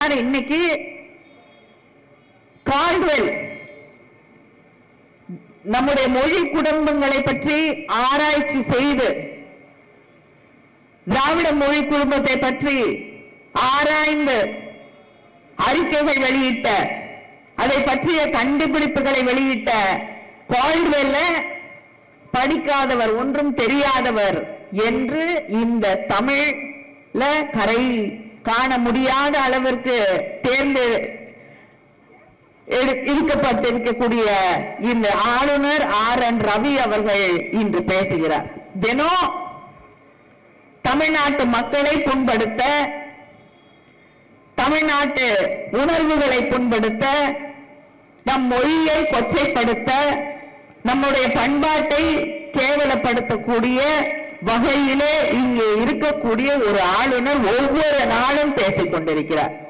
இன்னைக்கு கால்வெல் நம்முடைய மொழி குடும்பங்களை பற்றி ஆராய்ச்சி செய்து திராவிட மொழி குடும்பத்தை பற்றி ஆராய்ந்து அறிக்கைகள் வெளியிட்ட அதை பற்றிய கண்டுபிடிப்புகளை வெளியிட்ட கால்வெல்ல படிக்காதவர் ஒன்றும் தெரியாதவர் என்று இந்த தமிழ்ல கரை காண முடியாத அளவிற்கு தேர்ந்து இருக்கப்பட்டிருக்கக்கூடிய இந்த ஆளுநர் ஆர் என் ரவி அவர்கள் இன்று பேசுகிறார். தினம் தமிழ்நாட்டு மக்களை புண்படுத்த தமிழ்நாட்டு உணர்வுகளை புண்படுத்த நம் மொழியை கொச்சைப்படுத்த நம்முடைய பண்பாட்டை கேவலப்படுத்தக்கூடிய வகையிலே இங்கே இருக்கக்கூடிய ஒரு ஆளுநர் ஒவ்வொரு நாளும் பேசிக் கொண்டிருக்கிறார்.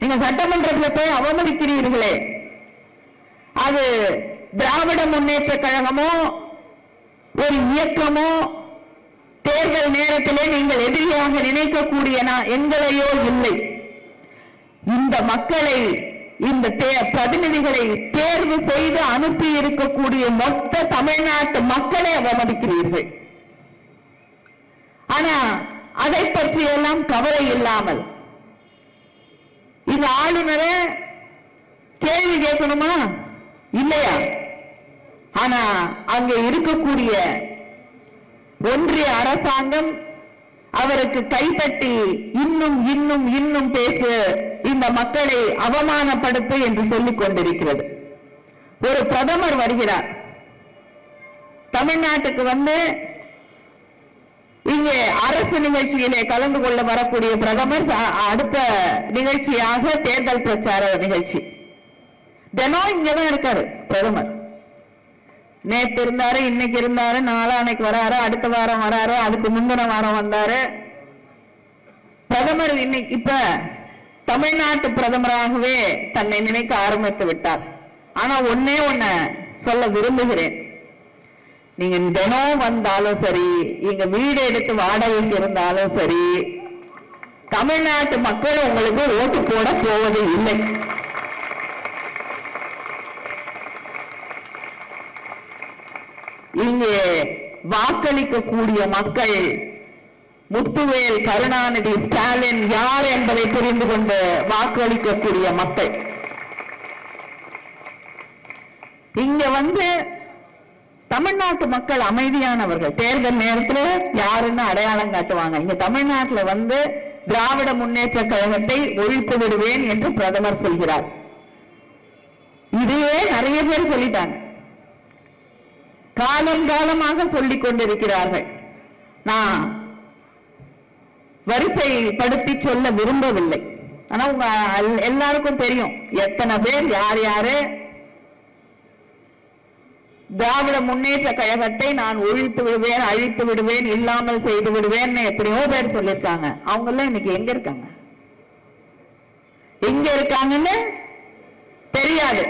நீங்க சட்டமன்றத்தில் போய் அவமதிக்கிறீர்களே. அது திராவிட முன்னேற்ற கழகமோ ஒரு இயக்கமோ தேர்தல் நேரத்திலே நீங்கள் எதிரியாக நினைக்கக்கூடிய எங்களையோ இல்லை. இந்த மக்களை இந்த தே- பிரதிநிதிகளை தேர்வு செய்து அனுப்பி இருக்கக்கூடிய மொத்த தமிழ்நாட்டு மக்களை அவமதிக்கிறீர்கள். ஆனா அதை பற்றியெல்லாம் கவலை இல்லாமல். இந்த ஆளுநரை கேள்வி கேட்கணுமா? இல்லையா? ஆனா அங்க இருக்கக்கூடிய ஒன்றிய அரசாங்கம் அவருக்கு கைத்தட்டி இன்னும் இன்னும் இன்னும் பேசு இந்த மக்களை அவமானப்படுத்து என்று சொல்லிக் கொண்டிருக்கிறது. ஒரு பிரதமர் வருகிறார். தமிழ்நாட்டுக்கு வந்து இங்கே அரசு நிகழ்ச்சியிலே கலந்து கொள்ள வரக்கூடிய பிரதமர் அ- அடுத்த நிகழ்ச்சியாக தேர்தல் பிரச்சார நிகழ்ச்சி. தினம் இங்கதான் இருக்காரு பிரதமர். நேற்று இருந்தாரு இன்னைக்கு இருந்தாரு நாளானைக்கு வராரு அடுத்த வாரம் வராரு அதுக்கு முந்தின வாரம் வந்தாரு. பிரதமர் இன்னைக்கு இப்ப தமிழ்நாட்டு பிரதமராகவே தன்னை நினைக்க ஆரம்பித்து விட்டார். ஆனா ஒன்னே ஒன்ன சொல்ல விரும்புகிறேன். நீங்க தினம் வந்தாலும் சரி இங்க வீடு எடுத்து வாடகைக்கு இருந்தாலும் சரி தமிழ்நாட்டு மக்கள் உங்களுக்கு ஓட்டு போட போவது இல்லை. இங்கே வாக்களிக்கக்கூடிய மக்கள் முத்துவேல் கருணாநிதி ஸ்டாலின் யார் என்பதை புரிந்து கொண்டு வாக்களிக்கக்கூடிய மக்கள். இங்க வந்து தமிழ்நாட்டு மக்கள் அமைதியானவர்கள். தேர்தல் நேரத்தில் யாருன்னு அடையாளம் காட்டுவாங்க. இங்க தமிழ்நாட்டில் வந்து திராவிட முன்னேற்ற கழகத்தை ஒழித்து விடுவேன் என்று பிரதமர் சொல்கிறார். இதையே நிறைய பேர் சொல்லிட்டாங்க. காலம் காலமாக சொல்லிக் கொண்டிருக்கிறார்கள். நான் வரிசைப்படுத்தி சொல்ல விரும்பவில்லை. ஆனா உங்க எல்லாருக்கும் தெரியும். எத்தனை பேர் யார் யாரு திராவிட முன்னேற்ற கழகத்தை நான் ஒழித்து விடுவேன் அழித்து விடுவேன் இல்லாமல் செய்து விடுவேன் எத்தனையோ பேர் சொல்லியிருக்காங்க. அவங்க எல்லாம் இன்னைக்கு எங்க இருக்காங்க? எங்க இருக்காங்கன்னு தெரியாது.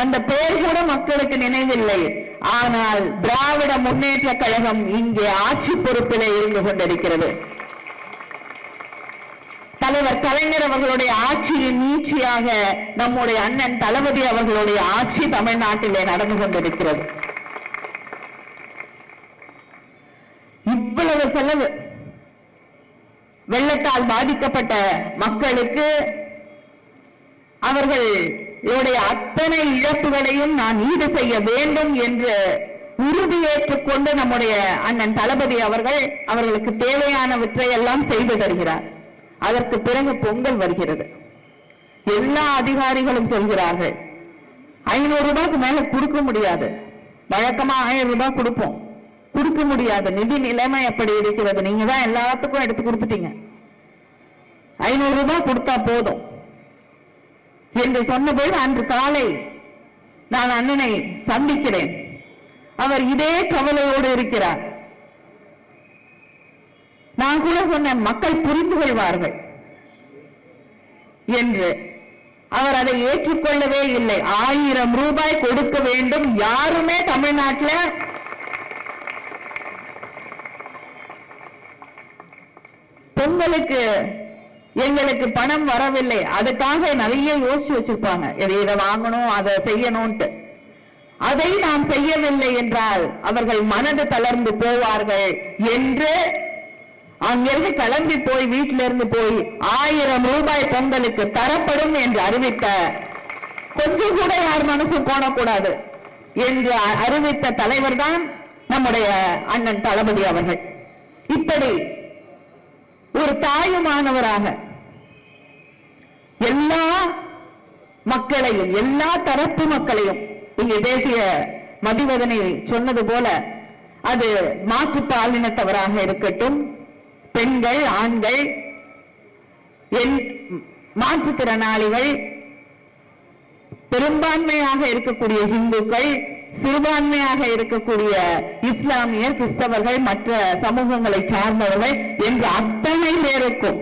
அந்த பெயர் கூட மக்களுக்கு நினைவில்லை. ஆனால் திராவிட முன்னேற்ற கழகம் இங்கே ஆட்சி பொறுப்பிலே இருந்து கொண்டிருக்கிறது. தலைவர் கலைஞர் அவர்களுடைய ஆட்சியின் நீட்சியாக நம்முடைய அண்ணன் தளபதி அவர்களுடைய ஆட்சி தமிழ்நாட்டிலே நடந்து கொண்டிருக்கிறது. இவ்வளவு செலவு வெள்ளத்தால் பாதிக்கப்பட்ட மக்களுக்கு அவர்களுடைய அத்தனை இழப்புகளையும் நான் ஈடு செய்ய வேண்டும் என்று உறுதியேற்றுக் கொண்டு நம்முடைய அண்ணன் தளபதி அவர்கள் அவர்களுக்கு தேவையானவற்றை எல்லாம் செய்து தருகிறார். அதற்கு பிறகு பொங்கல் வருகிறது. எல்லா அதிகாரிகளும் சொல்கிறார்கள் ஐநூறு ரூபாய்க்கு மேல கொடுக்க முடியாது. வழக்கமா ஆயிரம் ரூபாய் கொடுப்போம். கொடுக்க முடியாது. நிதி நிலைமை எப்படி இருக்கிறது? நீங்க தான் எல்லாத்துக்கும் எடுத்து கொடுத்துட்டீங்க. ஐநூறு ரூபாய் கொடுத்தா போதும். என்று சொன்னபோது அன்று காலை நான் அண்ணனை சந்திக்கிறேன். அவர் இதே கவலையோடு இருக்கிறார். நான் கூட சொன்னேன் மக்கள் புரிந்து கொள்வார்கள் என்று. அவர் அதை ஏற்றுக்கொள்ளவே இல்லை. ஆயிரம் ரூபாய் கொடுக்க வேண்டும். யாருமே தமிழ்நாட்டில் பொங்கலுக்கு எங்களுக்கு பணம் வரவில்லை. அதுக்காக நிறைய யோசிச்சு வச்சிருப்பாங்க. இதை இதை வாங்கணும் அதை செய்யணும்ட்டு அதை நாம் செய்யவில்லை என்றால் அவர்கள் மனது தளர்ந்து போவார்கள் என்று அங்கிருந்து கிளம்பி போய் வீட்டில இருந்து போய் ஆயிரம் ரூபாய் பொங்கலுக்கு தரப்படும் என்று அறிவித்த கொஞ்சம் கூட யார் மனசும் போனக்கூடாது என்று அறிவித்த தலைவர் தான் நம்முடைய அண்ணன் தளபதி அவர்கள். இப்படி ஒரு தாயுமானவராக எல்லா மக்களையும் எல்லா தரப்பு மக்களையும் இங்கே பேசிய மதிவதனை சொன்னது போல அது மாற்று பாலினத்தவராக இருக்கட்டும் பெண்கள் ஆண்கள் என் மாற்றுத்திறனாளிகள் பெரும்பான்மையாக இருக்கக்கூடிய இந்துக்கள் சிறுபான்மையாக இருக்கக்கூடிய இஸ்லாமியர் கிறிஸ்தவர்கள் மற்ற சமூகங்களை சார்ந்தவர்கள் என்று அத்தனை பேருக்கும்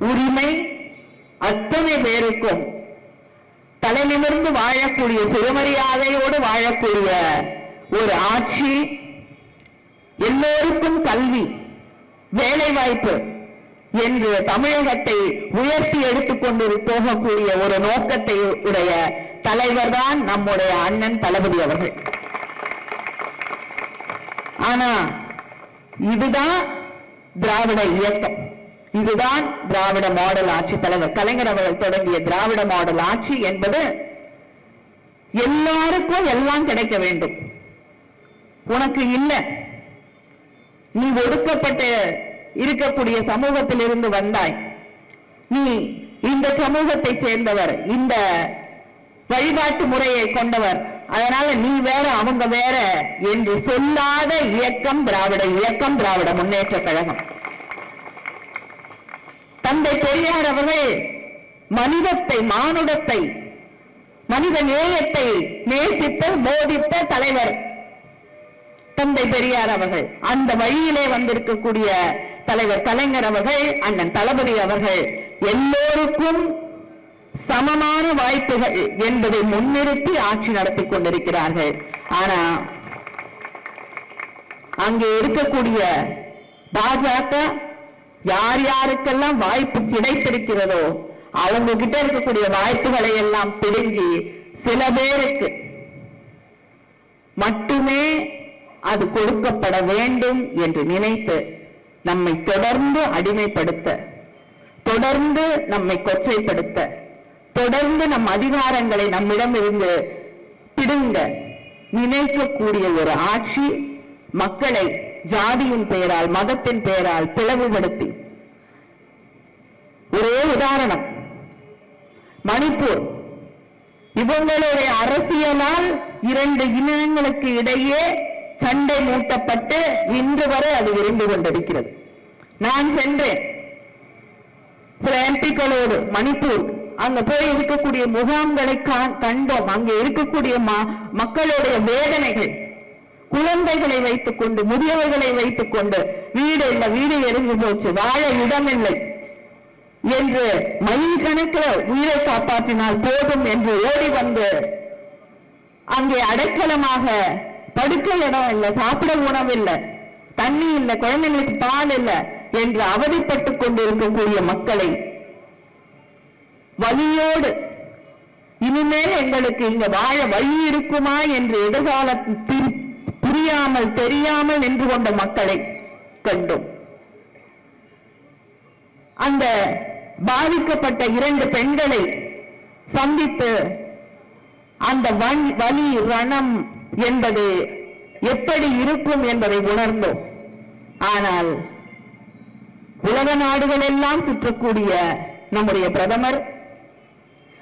உரிமை அத்தனை பேருக்கும் தலைநிமிர்ந்து வாழக்கூடிய சுயமரியாதையோடு வாழக்கூடிய ஒரு ஆட்சி எல்லோருக்கும் கல்வி வேலை வாய்ப்பு என்று தமிழகத்தை உயர்த்தி எடுத்துக்கொண்டு போகக்கூடிய ஒரு நோக்கத்தை உடைய தலைவர் தான் நம்முடைய அண்ணன் தளபதி அவர்கள். ஆனா இதுதான் திராவிட இயக்கம். இதுதான் திராவிட மாடல் ஆட்சி தலைவர். கலைஞர் அவர்கள் தொடங்கிய திராவிட மாடல் ஆட்சி என்பது எல்லாருக்கும் எல்லாம் கிடைக்க வேண்டும். உனக்கு இல்லை. நீ ஒடுக்கப்பட்டு இருக்கக்கூடிய சமூகத்திலிருந்து வந்தாய். நீ இந்த சமூகத்தை சேர்ந்தவர் இந்த வழிபாட்டு முறையை கொண்டவர். அதனால நீ வேற அவங்க வேற என்று சொல்லாத இயக்கம் திராவிட இயக்கம் திராவிட முன்னேற்ற கழகம். தந்தை பெரியார் அவர்கள் மனிதத்தை மானுடத்தை மனித நேயத்தை நேசித்த போதித்த தலைவர். தந்தை பெரியார் அவர்கள் அந்த வழியிலே வந்திருக்கக்கூடிய தலைவர் கலைஞர் அவர்கள் அண்ணன் தளபதி அவர்கள் எல்லோருக்கும் சமமான வாய்ப்புகள் என்பதை முன்னிறுத்தி ஆட்சி நடத்தி கொண்டிருக்கிறார்கள். ஆனா அங்கே இருக்கக்கூடிய பாஜக யார் யாருக்கெல்லாம் வாய்ப்பு கிடைத்திருக்கிறதோ அவங்க கிட்ட இருக்கக்கூடிய வாய்ப்புகளை எல்லாம் பிடுங்கி சில பேருக்கு அது கொடுக்கப்பட வேண்டும் என்று நினைத்து நம்மை தொடர்ந்து அடிமைப்படுத்த தொடர்ந்து நம்மை கொச்சைப்படுத்த தொடர்ந்து நம் அதிகாரங்களை நம்மிடம் இருந்து பிடுங்க நினைக்கக்கூடிய ஒரு ஆட்சி மக்களை ஜாதியின் பெயரால் மதத்தின் பெயரால் பிளவுபடுத்தி. ஒரே உதாரணம். மணிப்பூர். இவங்களுடைய அரசியலால் இரண்டு இனங்களுக்கு இடையே சண்டை மூட்டப்பட்டு இன்று வரை அது விரும்பி கொண்டிருக்கிறது. நான் சென்றேன். சில எம்பிக்களோடு மணிப்பூர் அங்க போய் இருக்கக்கூடிய முகாம்களை கா- கண்டோம். அங்க இருக்கக்கூடிய மக்களுடைய வேதனைகள் குழந்தைகளை வைத்துக் கொண்டு முதியவர்களை வைத்துக் கொண்டு வீடு இல்ல வீடு எரிஞ்சு போச்சு வாழ இடமில்லை என்று மயில் கணக்கில் உயிரை காப்பாற்றினால் போதும் என்று ஓடி வந்து அங்கே அடைக்கலமாக படுக்க இடம் இல்லை சாப்பிட உணவு இல்லை தண்ணி இல்லை குழந்தைங்களுக்கு பால் இல்லை என்று அவதிப்பட்டுக் கொண்டிருக்கக்கூடிய மக்களை வலியோடு இனிமேல் எங்களுக்கு இங்க வாழ வழி இருக்குமா என்று எதிர்காலத்தில் புரியாமல் தெரியாமல் நின்று கொண்ட மக்களை கண்டோம். அந்த பாதிக்கப்பட்ட இரண்டு பெண்களை சந்தித்து அந்த வலி ரணம் என்பது எப்படி இருக்கும் என்பதை உணர்ந்தோம். ஆனால் உலக நாடுகள் எல்லாம் சுற்றக்கூடிய நம்முடைய பிரதமர்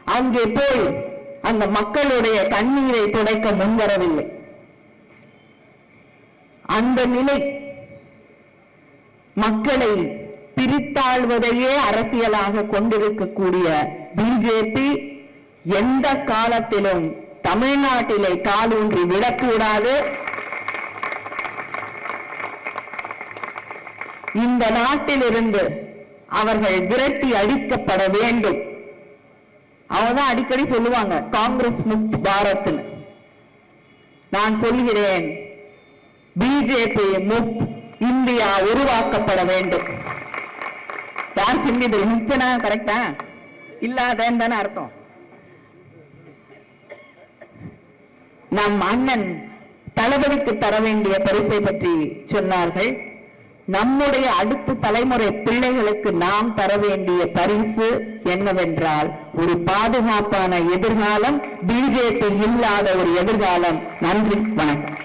அங்கே போய் அந்த மக்களுடைய கண்ணீரை துடைக்க முன்வரவில்லை. அந்த நிலை மக்களை பிரித்தாழ்வதையே அரசியலாக கொண்டிருக்கக்கூடிய பிஜேபி எந்த காலத்திலும் தமிழ்நாட்டிலே காலூன்றி விடக்கூடாது. இந்த நாட்டிலிருந்து அவர்கள் விரட்டி அடிக்கப்பட வேண்டும். அவதான் அடிக்கடி சொல்லுவாங்க காங்கிரஸ் முக்த் பாரத் நான் சொல்கிறேன் பிஜேபி முக்த் இந்தியா உருவாக்கப்பட வேண்டும். யார் சிந்திதல் முக்தனா? கரெக்டா இல்லாதன்னு தானே அர்த்தம். நம் அண்ணன் தளபதிக்கு தர வேண்டிய பரிசை பற்றி சொன்னார்கள். நம்முடைய அடுத்த தலைமுறை பிள்ளைகளுக்கு நாம் தர வேண்டிய பரிசு என்னவென்றால் ஒரு பாதுகாப்பான எதிர்காலம் பிஜேபி இல்லாத ஒரு எதிர்காலம். நன்றி வணக்கம்.